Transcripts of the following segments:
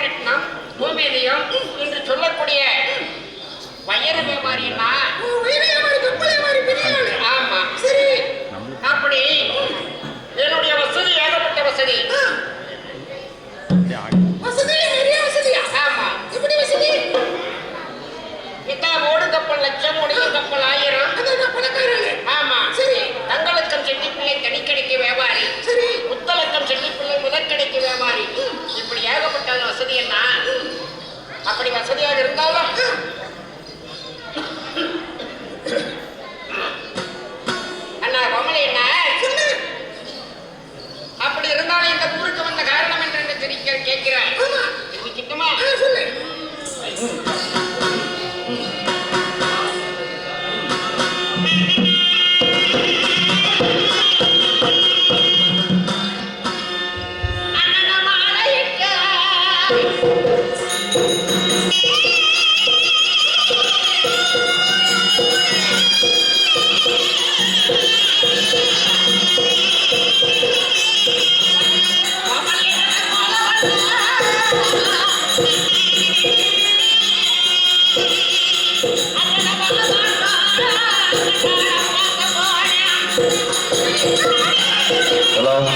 விபரீட்னம் பூமியிலையும் என்று சொல்லக்கூடிய வயறு வியாபாரின்னா ஆமா. சரி அப்படி என்னுடைய வசதி ஏகப்பட்ட வசதி. கப்பல் லட்சம் முடிய கப்பல் ஆயிரம் இன்றைக்கு வியாபாரி. இப்படி ஏகப்பட்ட வசதி என்ன? அப்படி வசதியாக இருந்தாலும் Hello.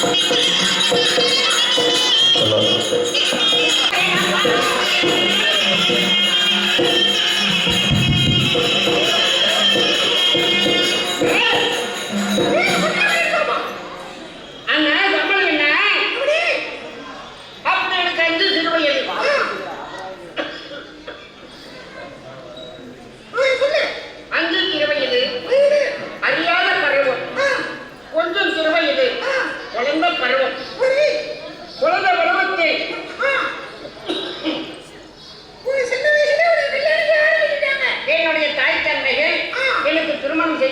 Thank you.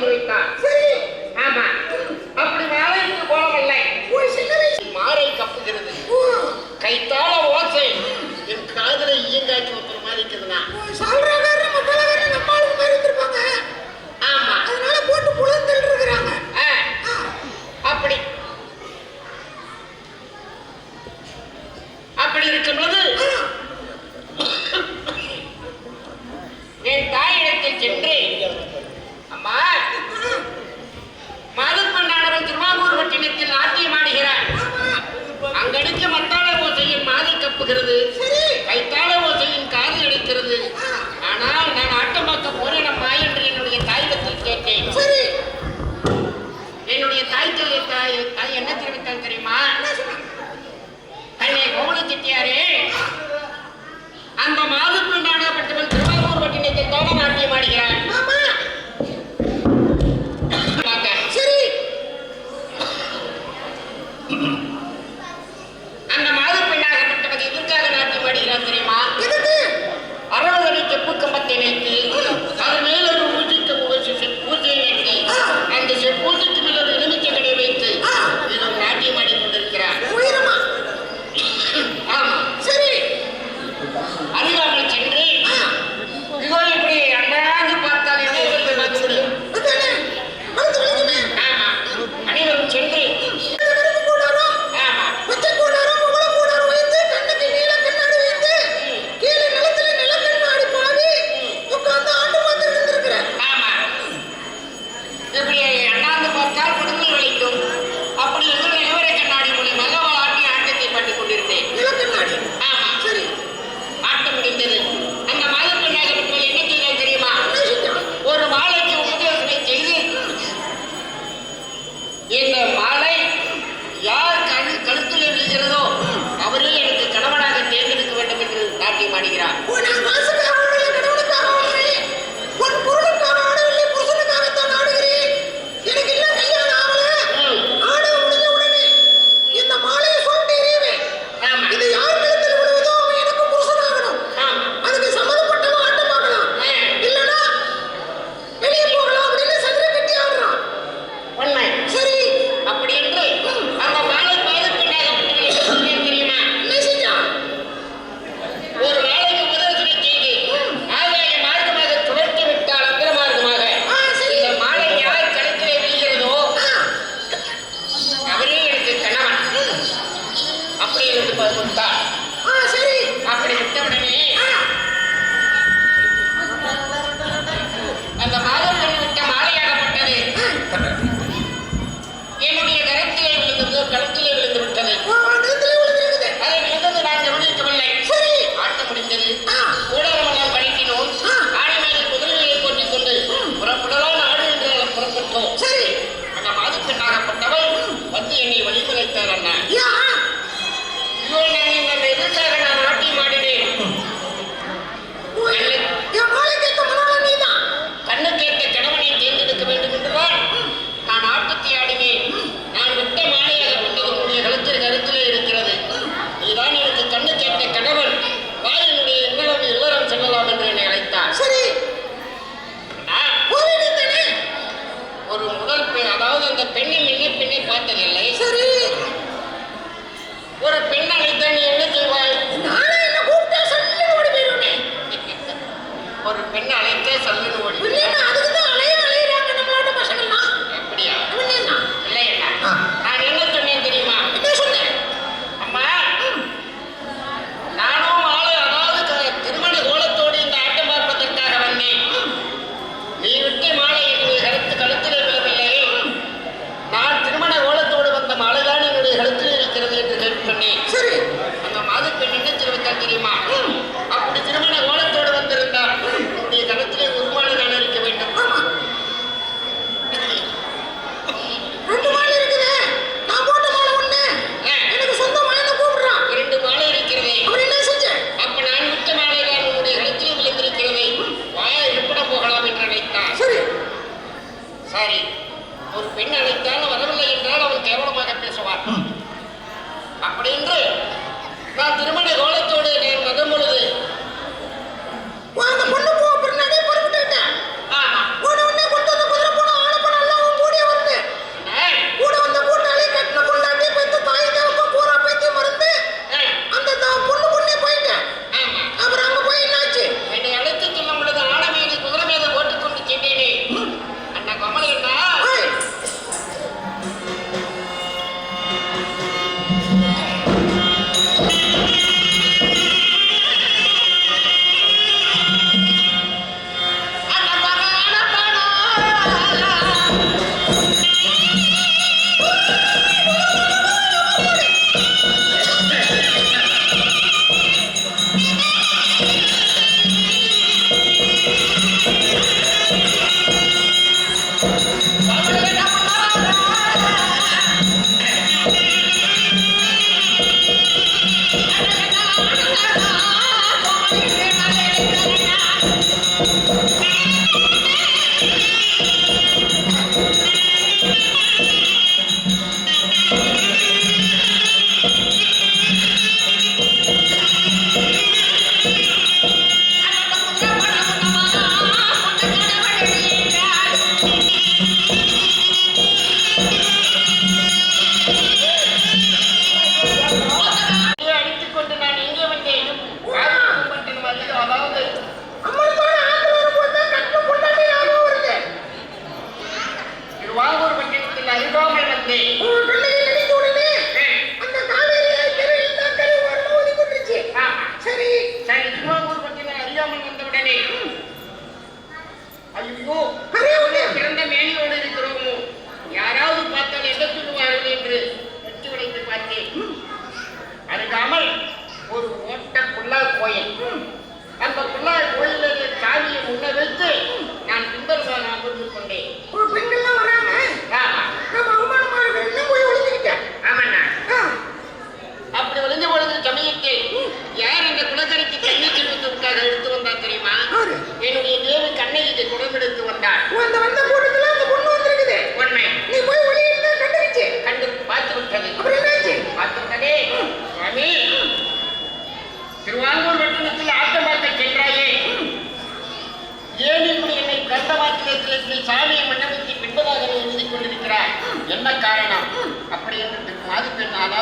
they doing that?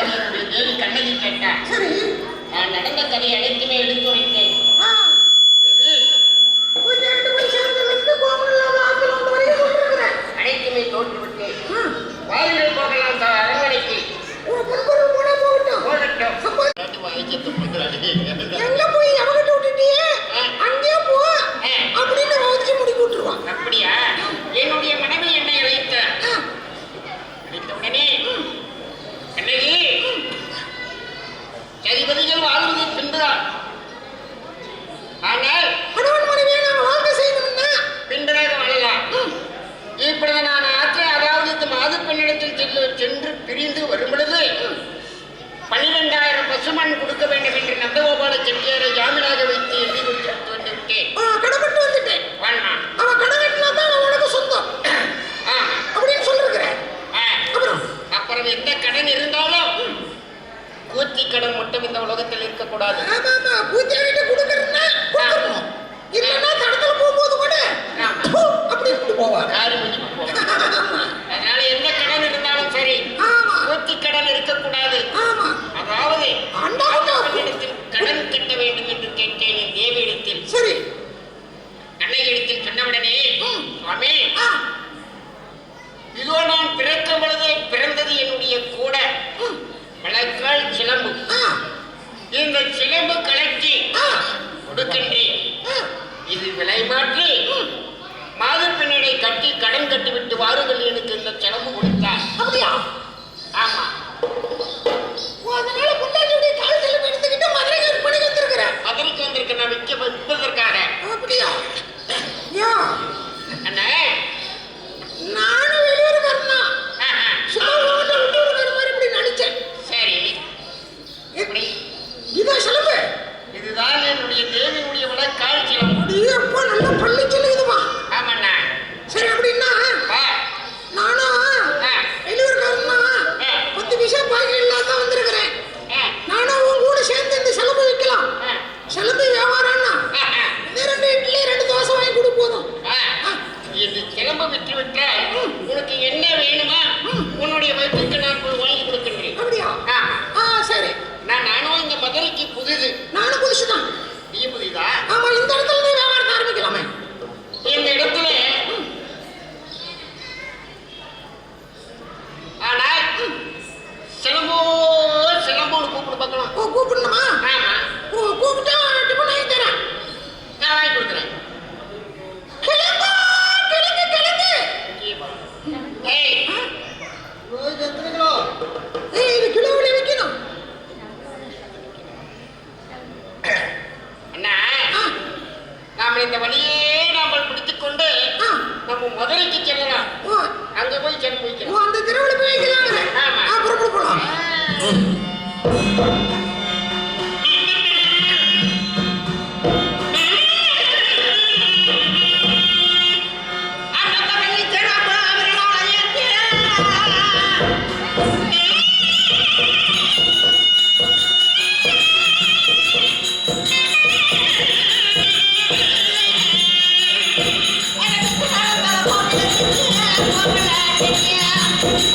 என்னுடைய தேவி கண்ணகி கேட்டார் நான் நடந்த கதை அனைத்துமே எடுத்து வைத்தேன். அனைத்துமே தோற்று விட்டேன். வாருங்கள் போகலாம் தான் அரண்மனைக்கு. கூடாது ஆமா ஆமா பூஜை கிட்ட குடுக்கறனா குடுக்கணும். இல்லனா தடத்துல போகும்போது கூட அப்படி கொண்டு போவார். யாரும் விட்டு போவார் அதனால என்ன கடன் இருந்தாலும் சரி ஆமா. பூச்சி கடன் இருக்கக்கூடாது. ஆமா. அதாவது அண்டாவிடத்தில் கடன் கட்ட வேண்டும் என்று கேட்டேன் தேவியிடத்தில் சரி. கண்ணகிடத்தில் சொன்னவுடனே சுவாமி இதோ நான் பிறக்கும் பொழுது பிறந்தது என்னுடைய கூட. வளர்க்கால் சிலம்பு. சிலம்பு கலக்கி கொடுக்கின்றேன். இது விலை மாற்றி. மாதப்பின்னடை கட்டி கடன் கட்டிவிட்டு வாருங்கள் எனக்கு இந்த சிலம்பு கொடுத்தார். இந்த வழியே நாங்கள் பிடித்துக் கொண்டு நம்ம மதுரைக்கு செல்லலாம். அங்க போய் சென்று அந்த திருவிழா போய் ஆமா. அப்புறம் போகலாம்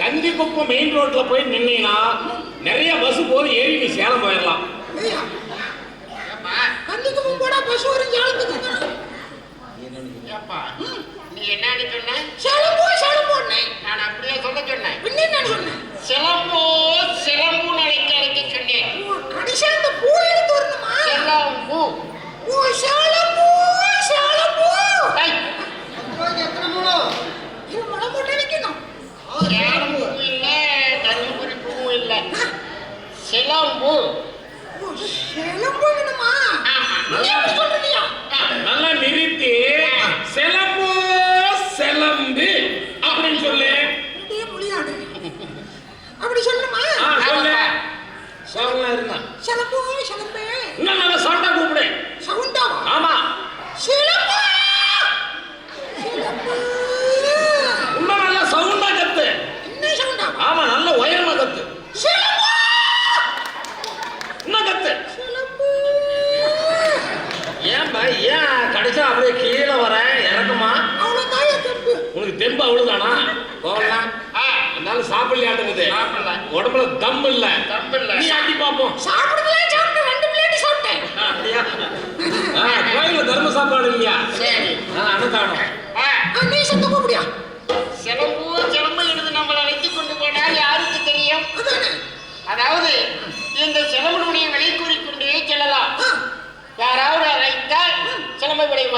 இல்லைங்கிறான் கந்திக்குப்பம் மெயின் ரோட்ல போய் நின்னீங்கன்னா நிறைய பஸ் போது ஏறி நீ சேலம் போயிடலாம் கண்டிக்கு முன்போடா பஸ் வரும் சேலத்துக்கு ஏப்பா நீ என்னன்னு சொன்ன? சேலம் போ சேலம் போனேன் நான் அப்படியே சொல்ல சொன்னேன். பின்ன என்ன சொன்னேன்? சிலம்போ சிலம்பு அழைக்க அழைக்க சொன்னேன். கடைசியா அந்த பூ எடுத்து வரணுமா? சிலம்பு. ஓ சேலம் பூ சேலம் பூ. ஐய், இது மழை போட்டு வைக்கணும். சேலம் பூ இல்ல தருமபுரி பூவும் இல்ல. சேலம் போகணுமா ஆமா. நீ எப்படி சொல்றியா நல்லா நிறுத்தி. சாப்பாடு இல்லையா சரி அன்னதானம் நீ சத்த கூப்பிடியா? சிலம்பு சிலம்பு எடுத்து நம்மளை அழைத்துக் கொண்டு போனால் யாருக்கு தெரியும்? அதாவது இந்த சிலம்பனுடைய விலை கூறிக்கொண்டே செல்லலாம். யாராவது அழைத்தால் சிலம்பை விடைய ஆ,